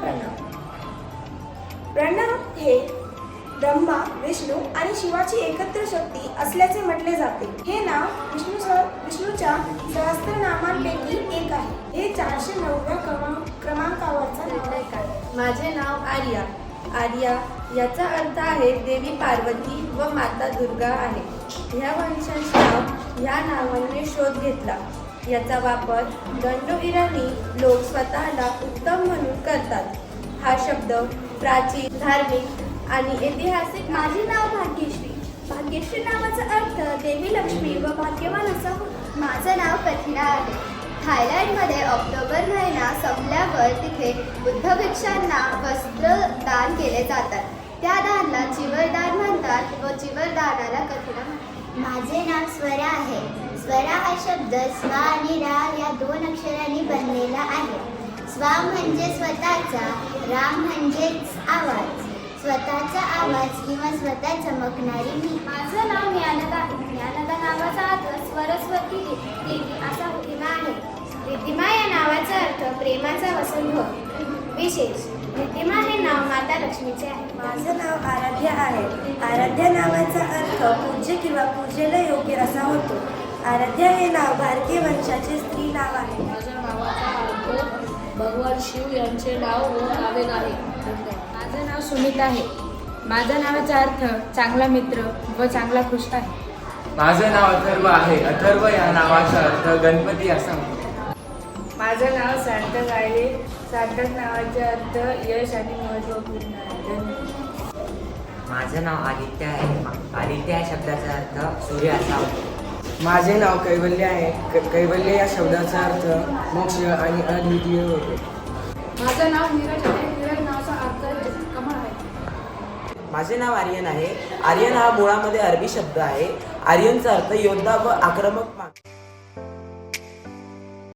प्रणव प्रणव हे ब्रह्मा विष्णू आणि शिवाची एकत्र शक्ती असल्याचे म्हटले जाते. हे नाव विष्णू विष्णूच्या सहस्त्रनामांपैकी एक आहे. हे चारशे नवव्या क्रमांकावरचा निर्णायक आहे. माझे नाव आर्या. आर्या याचा अर्थ आहे देवी पार्वती व माता दुर्गा आहे. ह्या वंशांचा ह्या नावाने शोध घेतला. याचा वापर दंडोगिराणी लोक स्वतःला उत्तम म्हणून करतात. हा शब्द प्राचीन धार्मिक आणि ऐतिहासिक माझे नाव भाग्यश्री. भाग्यश्री नावाचा अर्थ देवी लक्ष्मी व भाग्यवान असा माझं नाव कथिरा आहे. थायलंडमध्ये ऑक्टोबर महिना संपल्यावर तिथे बुद्ध भिक्षांना वस्त्र दान केले जातात. त्या दानला चिवरदान म्हणतात व चिवरदानाला कथिरा म्हणतात. माझे नाव स्वरा आहे. स्वरा हा शब्द स्वा आणि रा या दोन अक्षरांनी बनलेला आहे. स्वा म्हणजे स्वतःचा राम म्हणजेच आवाज. स्वतःचा आवाज किंवा स्वतः चमकणारी मी. माझं नाव ज्ञानदा आहे. ज्ञानदा नावाचा अर्थ सरस्वती देवी असा होतीला आहे. रिद्धिमा या नावाचा अर्थ प्रेमाचा वसंत विशेष रिद्धिमा हे नाव माता लक्ष्मीचे आहे. माझं नाव आराध्या आहे. आराध्या नावाचा अर्थ पूज्य किंवा पूजेला योग्य असा होतो. आराध्या हे नाव भारतीय वंशाचे स्त्री नाव आहे. माझ्या नावाचा अर्थ भगवान शिव यांचे नाव व नावे आहे माझं नाव सुमित आहे. माझ्या नावाचा अर्थ चांगला मित्र व चांगला खुश आहे. माझं नाव अथर्व आहे. अथर्व या नावाचा अर्थ गणपती असा होतो माझं नाव सार्थक आहे. सार्थक नावाचा अर्थ यश आणि महत्त्वपूर्ण आहे. धन्यवाद. माझं नाव आदित्य आहे. आदित्य या शब्दाचा अर्थ सूर्य असा होतो. माझे नाव कैवल्य आहे. क- कैवल्य या शब्दाचा अर्थ मोक्ष आणि अद्वितीय होतो. माझं नाव नीरज आहे. नीरज नावाचा अर्थ कमळ आहे. माझे नाव आर्यन आहे. आर्यन हा मुळामध्ये अरबी शब्द आहे. आर्यनचा अर्थ योद्धा व आक्रमक मा